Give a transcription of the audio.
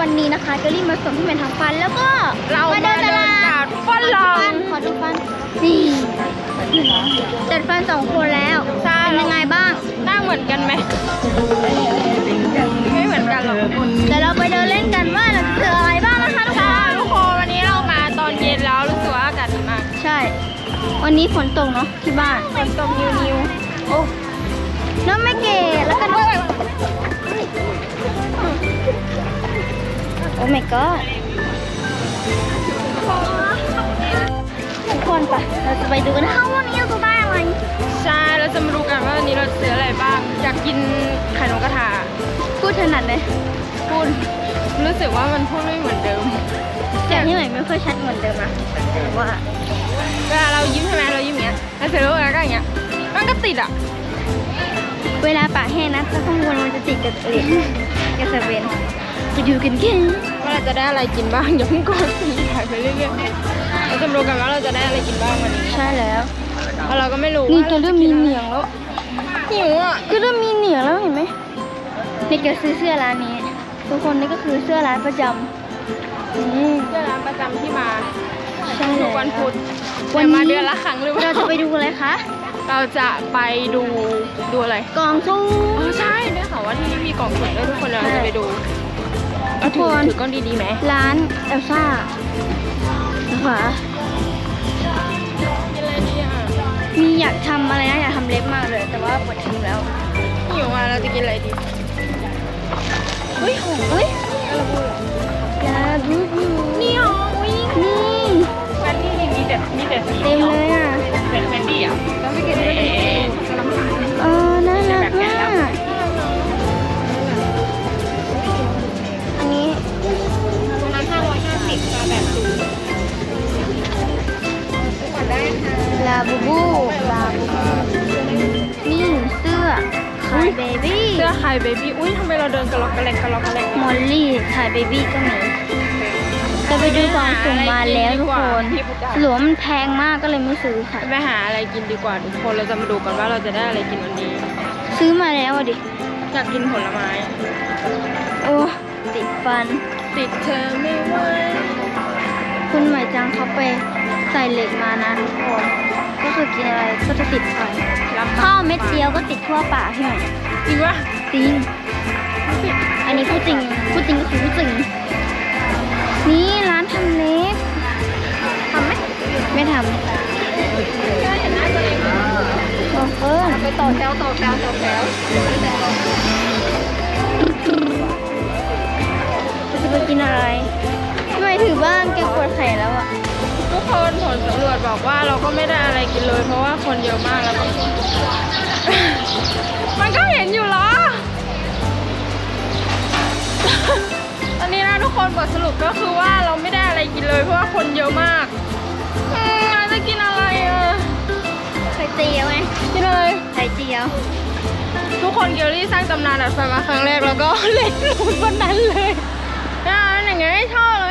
วันนี้นะคะเกลลี่มาส่งพี่แมนทำฟัน แล้วก็เรามาเดินตตลาลาดดฝรั่งขอดูฟันนี่จัดฟันสองคนแล้วใช่เป็นยังไงบ้างหน้าเหมือนกันไหมไม่เหมือนกันหรอกเดี๋ยวเราไปเดินเล่นกันว่าเราจะเจออะไรบ้างนะคะทุกคใช่นทุกคนวันนี้เรามาตอนเย็นแล้วรู้สึกว่าอากาศดีมาก ใช่ วันนี้ฝนตกเนาะที่บ้านฝนตกนิวนิวโอ้น้องไม่เกดแล้วกันโอ้ my god ทุกคนไปะเราจะไปดูกันนะคะว่าวันนี้เราจะได้อะไรใช่เราจะมาดูกันว่าวันนี้เราจะซื้ออะไรบ้าง อยากกินไข่นกกระทาพูดถนัดเลยพูดรู้สึกว่ามันพูดไม่เหมือนเดิมเสียงที่ไหนไม่ค่อยชัดเหมือนเดิมอะแต่ว่าเวลาเรายิ้มใช่ไหมเรายิ้มอย่างเงี้ยแล้วเสร็จแล้วแล้วก็อย่างเงี้ยมันก็ติดอะเวลาปากแห้งนะถ้าข้างบนมันจะติดกับเหล็กกับเซเว่น จะดูกันกันว่าเราจะได้อะไรกินบ้างอย่าเพิ่งกดสีถ่ายไปเรื่อยๆเราจะมาดูกันว่าเราจะได้อะไรกินบ้างวันนี้ใช่แล้วเพราะเราก็ไม่รู้นี่ว่าจะเริ่มมีเหนียงแล้วหิวอะก็เริ่มมีเหนียงแล้วเห็นไหมนี่แกซื้อเสื้อร้านนี้ ทุกคนนี่ก็คือเสื้อร้านประจำนี่เสื้อร้านประจำที่มาใช่ทุแล้กววันพุธวันแต่มานี้เดือนละครั้งหรือเปล่าเราจะไปดูอะไรคะเราจะไปดูดูอะไรกองสู้อ๋อใช่ได้ข่าวว่าที่นี่มีกล่องสุ่มด้วยทุกคนเราใช่จะไปดู ทุกคนถือกล้องดีๆไหมร้านเอลซ่าขวากินอะไรดีอะมีอยากทำอะไรนะอยากทำเล็บมากเลย แต่ว่าปวดทิ้งแล้วหิวอะเราจะกินอะไรดี ค่ะลาบูบูลาบูบูนี่เสื้อคายเบบี้เสื้อไฮเบบี้อุ้ยทำไมเราเดินกระลอกกระแลกกระลอกกระแลกมอลลี่คายเบบี้ก็มีจะไปดูกล่องสุ่มมาแล้วทุกคนสรุปว่ามันแพงมากก็เลยไม่ซื้อค่ะไปหาอะไรกินดีกว่าทุกคนเราจะมาดูกันว่าเราจะได้อะไรกินวันนี้ ซื้อมาแล้วอะดิอยากกินผลไม้โอ้ติดฟัน ติดเธอไม่ไหวคุณหมายจังเขาไปใส่เหล็กมานะทุกคน ก็คือกินอะไรก็จะติดฟันลำบกข้าวเม็ดเดียวก็ติดทั่วปากพี่ใหม่จริงปะจริง อันนี้พูดจริงพูดจริงก็คือพูดจริง นี่ร้านทำเล็บทำไหมไม่ทเห็นหน้าตัวเองำบอกเฟิร์นไปต่อแถวต่อแถวต่อแถว ลสำรวจบอกว่าเราก็ไม่ได้อะไรกินเลย เพราะว่าคนเยอะมากแล้วก็มันก็เห็นอยู่เหรอ ตอนนี้นะทุกคนบทสรุปก็คือว่าเราไม่ได้อะไรกินเลย เพราะว่าคนเยอะมากอืมเราจะกินอะไรอะไข่เจียวไงกินอะไรไข่เจียว ทุกคนเกลลี่สร้างตำนานดัดฟันมาครั้งแรกแล้วก็เล่นหลุดวันนั้นเลยอ่าอย่างไงชอบ